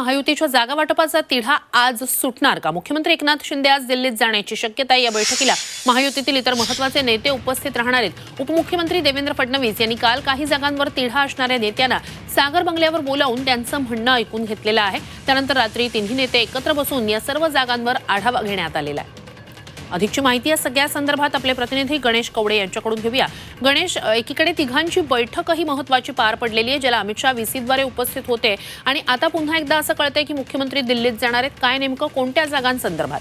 महायुतीच्या जागा वाटपाचा तिढा आज सुटणार का? मुख्यमंत्री एकनाथ शिंदे आज दिल्लीत जाण्याची शक्यता आहे. या बैठकीला महायुतीतील इतर महत्त्वाचे नेते उपस्थित राहणार आहेत. उपमुख्यमंत्री देवेंद्र फडणवीस यांनी काल काही जागांवर तिढा असणाऱ्या नेत्यांना सागर बंगल्यावर बोलावून त्यांचं म्हणणं ऐकून घेतलेलं आहे. त्यानंतर रात्री तिन्ही नेते एकत्र बसून या सर्व जागांवर आढावा घेण्यात आलेला आहे. अधिकची माहिती या सगळ्या संदर्भात आपले प्रतिनिधी गणेश कवडे यांच्याकडून घेऊया. गणेश एकीकडे तिघांची बैठकही महत्वाची पार पडलेली आहे ज्याला अमित शहा व्हीसीद्वारे उपस्थित होते. आणि आता पुन्हा एकदा असं कळतंय की मुख्यमंत्री दिल्लीत जाणार आहेत. काय नेमकं कोणत्या जागांसंदर्भात?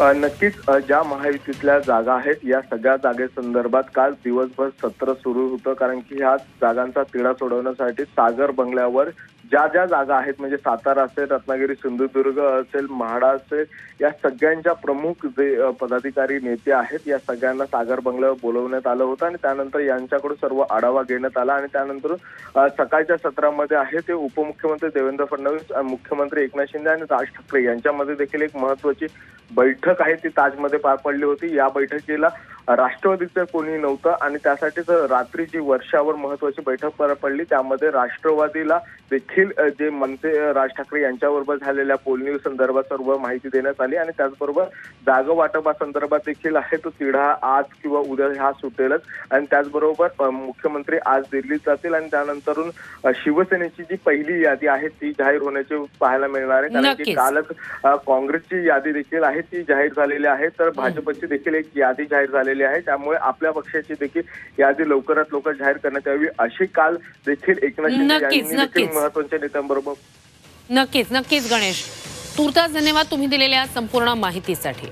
नक्कीच ज्या महायुतीतल्या जागा आहेत या सगळ्या जागेसंदर्भात काल दिवसभर सत्र सुरू होतं. कारण की ह्या जागांचा तिढा सोडवण्यासाठी सागर बंगल्यावर ज्या ज्या जागा आहेत म्हणजे सातारा असेल रत्नागिरी सिंधुदुर्ग असेल म्हाडा असेल या सगळ्यांच्या प्रमुख जे पदाधिकारी नेते आहेत या सगळ्यांना सागर बंगल्यावर बोलवण्यात आलं होतं आणि त्यानंतर यांच्याकडून सर्व आढावा घेण्यात आला आणि त्यानंतर सकाळच्या सत्रामध्ये आहे ते उपमुख्यमंत्री देवेंद्र फडणवीस मुख्यमंत्री एकनाथ शिंदे आणि राज ठाकरे यांच्यामध्ये देखील एक महत्वाची बैठक आहे ती ताजमध्ये पार पडली होती. या बैठकीला राष्ट्रवादीचं कोणी नव्हतं आणि त्यासाठीच रात्री जी वर्षावर महत्वाची बैठक पार पडली त्यामध्ये राष्ट्रवादीला देखील जे मनसे राज ठाकरे यांच्याबरोबर झालेल्या पोलनी संदर्भात सर्व माहिती देण्यात आली आणि त्याचबरोबर जागा वाटपासंदर्भात देखील आहे तो तिढा आज किंवा उद्या हा सुटेलच. आणि त्याचबरोबर मुख्यमंत्री आज दिल्लीत जातील आणि त्यानंतरून शिवसेनेची जी पहिली यादी आहे ती जाहीर होण्याची पाहायला मिळणार आहे. कारण की. कालच काँग्रेसची यादी देखील आहे ती जाहीर झालेली आहे. तर भाजपची देखील एक यादी जाहीर झालेली आहे. त्यामुळे आपल्या पक्षाची देखील यादी लवकरात लवकर जाहीर करण्यात यावी. अशी काल देखील एकनाथ शिंदे. महत्त्वाच्या नेत्यांबरोबर नक्कीच नक्कीच गणेश. तुर्तास धन्यवाद तुम्ही दिलेल्या संपूर्ण माहितीसाठी.